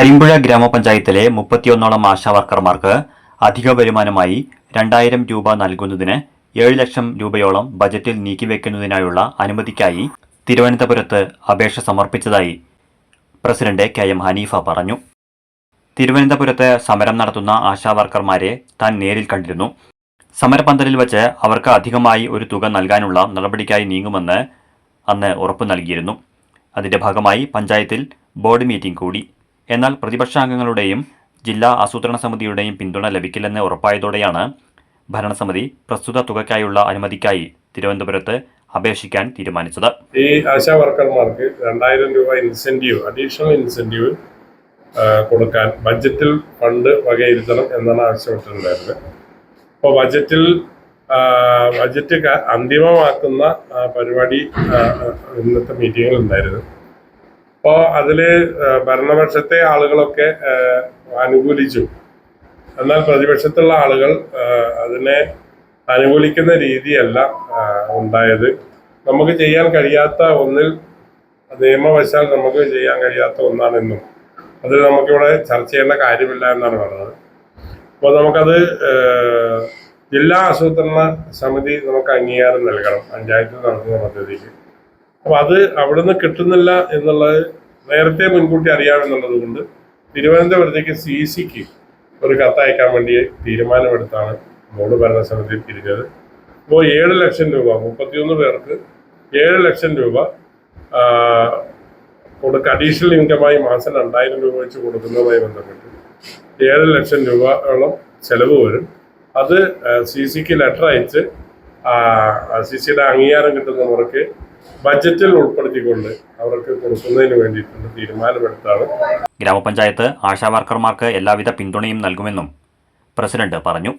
കരിമ്പുഴ ഗ്രാമപഞ്ചായത്തിലെ മുപ്പത്തിയൊന്നോളം ആശാവർക്കർമാർക്ക് അധിക വരുമാനമായി രണ്ടായിരം രൂപ നൽകുന്നതിന് ഏഴ് ലക്ഷം രൂപയോളം ബജറ്റിൽ നീക്കിവെക്കുന്നതിനായുള്ള അനുമതിക്കായി തിരുവനന്തപുരത്ത് അപേക്ഷ സമർപ്പിച്ചതായി പ്രസിഡന്റ് കെ എം ഹനീഫ പറഞ്ഞു. തിരുവനന്തപുരത്ത് സമരം നടത്തുന്ന ആശാവർക്കർമാരെ താൻ നേരിൽ കണ്ടിരുന്നു. സമരപന്തലിൽ വച്ച് അവർക്ക് അധികമായി ഒരു തുക നൽകാനുള്ള നടപടിക്കായി നീങ്ങുമെന്ന് അന്ന് ഉറപ്പു നൽകിയിരുന്നു. അതിന്റെ ഭാഗമായി പഞ്ചായത്തിൽ ബോർഡ് മീറ്റിംഗ് കൂടി. എന്നാൽ പ്രതിപക്ഷാംഗങ്ങളുടെയും ജില്ലാ ആസൂത്രണ സമിതിയുടെയും പിന്തുണ ലഭിക്കില്ലെന്ന് ഉറപ്പായതോടെയാണ് ഭരണസമിതി പ്രസ്തുത തുകയ്ക്കായുള്ള അനുമതിക്കായി തിരുവനന്തപുരത്ത് അപേക്ഷിക്കാൻ തീരുമാനിച്ചത്. ഈ ആശാ വർക്കർമാർക്ക് രണ്ടായിരം രൂപ ഇൻസെന്റീവ് അഡീഷണൽ ഇൻസെന്റീവ് കൊടുക്കാൻ ബഡ്ജറ്റിൽ ഫണ്ട് വകയിരുത്തണം എന്നാണ് ആവശ്യപ്പെട്ടിട്ടുണ്ടായിരുന്നത്. അപ്പോൾ ബഡ്ജറ്റിൽ ബഡ്ജറ്റ് അന്തിമമാക്കുന്ന പരിപാടി ഇന്നത്തെ മീറ്റിങ്ങിൽ ഉണ്ടായിരുന്നു. അപ്പോൾ അതിൽ ഭരണപക്ഷത്തെ ആളുകളൊക്കെ അനുകൂലിച്ചു. എന്നാൽ പ്രതിപക്ഷത്തുള്ള ആളുകൾ അതിനെ അനുകൂലിക്കുന്ന രീതിയല്ല ഉണ്ടായത്. നമുക്ക് ചെയ്യാൻ കഴിയാത്ത ഒന്നിൽ നിയമവശാൽ നമുക്ക് ചെയ്യാൻ കഴിയാത്ത ഒന്നാണെന്നും അത് നമുക്കിവിടെ ചർച്ച ചെയ്യേണ്ട കാര്യമില്ല എന്നാണ് പറഞ്ഞത്. അപ്പോൾ നമുക്കത് ജില്ലാ ആസൂത്രണ സമിതി നമുക്ക് അംഗീകാരം നൽകണം. പഞ്ചായത്ത് നടത്തുന്ന പദ്ധതിക്ക്. അപ്പോൾ അത് അവിടുന്ന് കിട്ടുന്നില്ല എന്നുള്ളത് നേരത്തെ മുൻകൂട്ടി അറിയാമെന്നുള്ളത് കൊണ്ട് തിരുവനന്തപുരത്തേക്ക് സി സിക്ക് ഒരു കത്തയക്കാൻ വേണ്ടി തീരുമാനമെടുത്താണ് ബോർഡ് ഭരണസമിതി തിരിഞ്ഞത് അപ്പോൾ ഏഴ് ലക്ഷം രൂപ മുപ്പത്തിയൊന്ന് പേർക്ക് ഏഴ് ലക്ഷം രൂപ കൊടുക്ക അഡീഷണൽ ഇൻകമായി മാസം രണ്ടായിരം രൂപ വെച്ച് കൊടുക്കുന്നതുമായി ബന്ധപ്പെട്ട് ഏഴ് ലക്ഷം രൂപയോളം ചെലവ് വരും. അത് സി സിക്ക് ലെറ്റർ അയച്ച് സി സിയുടെ അംഗീകാരം കിട്ടുന്നവർക്ക് ബഡ്ജറ്റിൽ ഉൾപ്പെടുത്തിക്കൊണ്ട് അവർക്ക് കൊടുക്കുന്നതിന് വേണ്ടിയിട്ടുള്ള തീരുമാനമെടുത്താണ്. ഗ്രാമപഞ്ചായത്ത് ആശാവർക്കർമാർക്ക് എല്ലാവിധ പിന്തുണയും നൽകുമെന്നും പ്രസിഡന്റ് പറഞ്ഞു.